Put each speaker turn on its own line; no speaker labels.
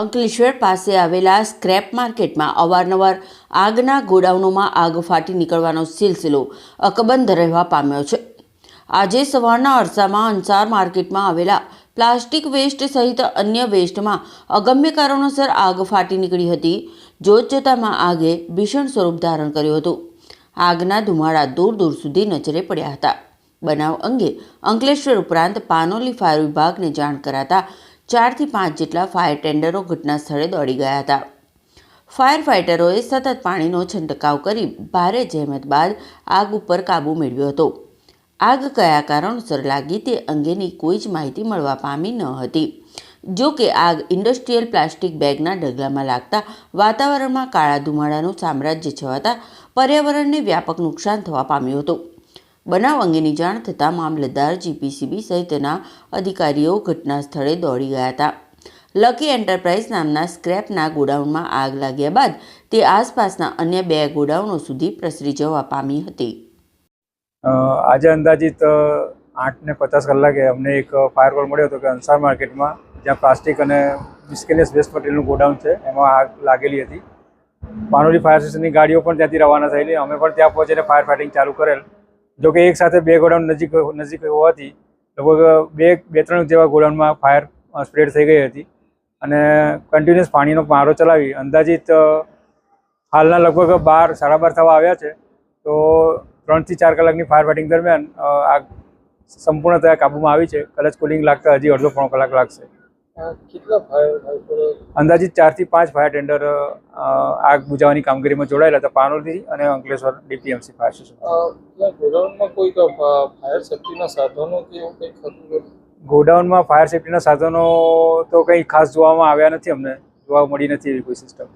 અંકલેશ્વર પાસે આવેલા સ્ક્રેપ માર્કેટમાં અવારનવાર આગના ગોડાઉનોમાં આગ ફાટી નીકળવાનો સિલસિલો અકબંધ રહેવા પામ્યો છે. આજે સવારના અરસામાં અંસાર માર્કેટમાં આવેલા પ્લાસ્ટિક વેસ્ટ સહિત અન્ય વેસ્ટમાં અગમ્ય કારણોસર આગ ફાટી નીકળી હતી, જોત જોતામાં આગે ભીષણ સ્વરૂપ ધારણ કર્યું હતું. આગના ધુમાડા દૂર દૂર સુધી નજરે પડ્યા હતા. બનાવ અંગે અંકલેશ્વર ઉપરાંત પાનોલી ફાયર વિભાગને જાણ કરાતા ચારથી પાંચ જેટલા ફાયર ટેન્ડરો ઘટના સ્થળે દોડી ગયા હતા. ફાયર ફાઇટરોએ સતત પાણીનો છંટકાવ કરી ભારે જહેમત બાદ આગ ઉપર કાબૂ મેળવ્યો હતો. આગ કયા કારણોસર લાગી તે અંગેની કોઈ જ માહિતી મળવા પામી ન હતી. જો કે આગ ઇન્ડસ્ટ્રીયલ પ્લાસ્ટિક બેગના ઢગલામાં લાગતા વાતાવરણમાં કાળા ધુમાડાનું સામ્રાજ્ય છવાતા પર્યાવરણને વ્યાપક નુકસાન થવા પામ્યું હતું. બનાવ અંગેની જાણ થતાં મામલતદાર જીપીસીબી સહિતના અધિકારીઓ ઘટના સ્થળે દોડી ગયા હતા. લકી એન્ટરપ્રાઇઝ નામના સ્ક્રેપના ગોડાઉનમાં આગ લાગ્યા બાદ તે આસપાસના અન્ય બે ગોડાઉનો સુધી પ્રસરી જવા પામી હતી.
આજે અંદાજિત આઠ ને પચાસ કલાકે અમને એક ફાયર કોલ મળ્યો હતો કે અંસાર માર્કેટમાં, જ્યાં પ્લાસ્ટિક અને મિસ્કેલિયસ વેસ્ટ મટીરિયલનું ગોડાઉન છે, એમાં આગ લાગેલી હતી. પાનોલી ફાયર સ્ટેશનની ગાડીઓ પણ ત્યાંથી રવાના થયેલી. અમે પણ ત્યાં પહોંચીને ફાયર ફાઇટિંગ ચાલુ કરેલ. જો કે એક સાથે બે ગોડાઉન નજીક નજીક હોવાથી લગભગ બે બે ત્રણ જેવા ગોડાઉનમાં ફાયર સ્પ્રેડ થઈ ગઈ હતી અને કન્ટિન્યુઅસ પાણીનો મારો ચલાવી. અંદાજિત હાલના લગભગ બાર, સાડા બાર થવા આવ્યા છે. તો ત્રણથી ચાર કલાકની ફાયર ફાઇટિંગ દરમિયાન આગ સંપૂર્ણતયા કાબૂમાં આવી છે. કદાચ કુલિંગ લાગતા હજી અડધો પોણો કલાક લાગશે.
આ ચારથી
અંદાજિત ચારથી પાંચ ફાયર ટેન્ડર આગ બુજાવવાની કામગીરીમાં જોડાયેલા હતા પાનોલી અને અંકલેશ્વર ડીપીએમસી ફાયર સ્ટેશન
ગોડાઉનમાં કોઈ ફાયર સેફ્ટીના સાધનો કે એવું કંઈક હતું?
ગોડાઉનમાં ફાયર સેફ્ટીના સાધનો તો કંઈ ખાસ જોવામાં આવ્યા નથી અમને. જોવા મળી નથી એવી કોઈ સિસ્ટમ